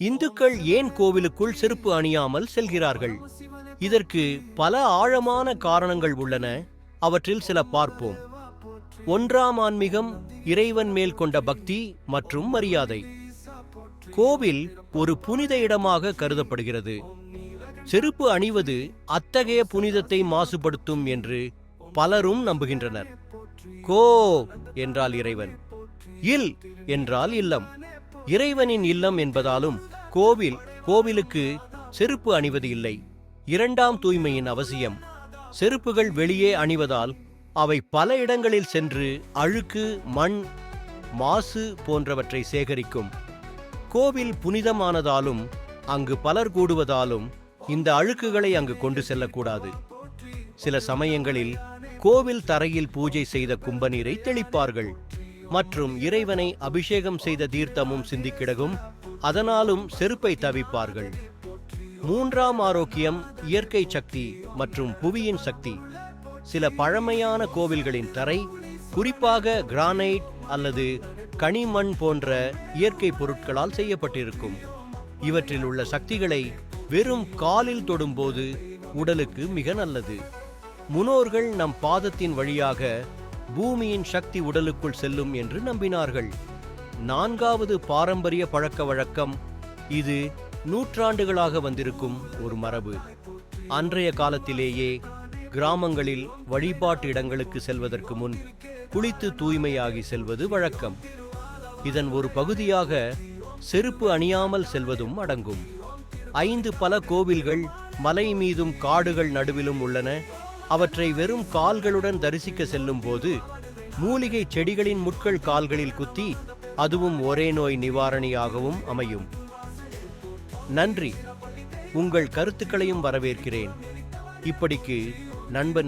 இந்துக்கள் ஏன் கோவிலுக்குள் செருப்பு அணியாமல் செல்கிறார்கள்? இதற்கு பல ஆழமான காரணங்கள் உள்ளன. அவற்றில் சில பார்ப்போம். ஒன்றாம் ஆன்மீகம் இறைவன் மேல் கொண்ட பக்தி மற்றும் மரியாதை. கோவில் ஒரு புனித இடமாக கருதப்படுகிறது. செருப்பு அணிவது அத்தகைய புனிதத்தை மாசுபடுத்தும் என்று பலரும் நம்புகின்றனர். கோ என்றால் இறைவன் இல் என்றால் இல்லம். இறைவனின் இல்லம் என்பதாலும் கோவில் கோவிலுக்கு செருப்பு அணிவது இல்லை. இரண்டாம் தூய்மையின் அவசியம் செருப்புகள் வெளியே அணிவதால் அவை பல இடங்களில் சென்று அழுக்கு மண் மாசு போன்றவற்றை சேகரிக்கும். கோவில் புனிதமானதாலும் அங்கு பலர் கூடுவதாலும் இந்த அழுக்குகளை அங்கு கொண்டு செல்லக்கூடாது. சில சமயங்களில் கோவில் தரையில் பூஜை செய்த கும்பநீரை தெளிப்பார்கள். மற்றும் இறைவனை அபிஷேகம் செய்த தீர்த்தமும் சிந்திக்கிடகும். அதனாலும் செருப்பை தவிப்பார்கள். மூன்றாம் ஆரோக்கியம் இயற்கை சக்தி மற்றும் புவியின் சக்தி. சில பழமையான கோவில்களின் தரை குறிப்பாக கிரானைட் அல்லது கனிமண் போன்ற இயற்கை பொருட்களால் செய்யப்பட்டிருக்கும். இவற்றில் உள்ள சக்திகளை வெறும் காலில் தொடும்போது உடலுக்கு மிக நல்லது. முனோர்கள் நம் பாதத்தின் வழியாக பூமியின் சக்தி உடலுக்குள் செல்லும் என்று நம்பினார்கள். நான்காவது பாரம்பரிய பழக்க வழக்கம் இது நூற்றாண்டுகளாக வந்திருக்கும் ஒரு மரபு. அன்றைய காலத்திலேயே கிராமங்களில் வழிபாட்டு இடங்களுக்கு செல்வதற்கு முன் குளித்து தூய்மையாகி செல்வது வழக்கம். இதன் ஒரு பகுதியாக செருப்பு அணியாமல் செல்வதும் அடங்கும். ஐந்து பல கோவில்கள் மலை மீதும் காடுகள் நடுவிலும் உள்ளன. அவற்றை வெறும் கால்களுடன் தரிசிக்க செல்லும் போது மூலிகை செடிகளின் முட்கள் கால்களில் குத்தி அதுவும் ஒரே நோய் நிவாரணியாகவும் அமையும். நன்றி. உங்கள் கருத்துக்களையும் வரவேற்கிறேன். இப்படிக்கு நண்பன்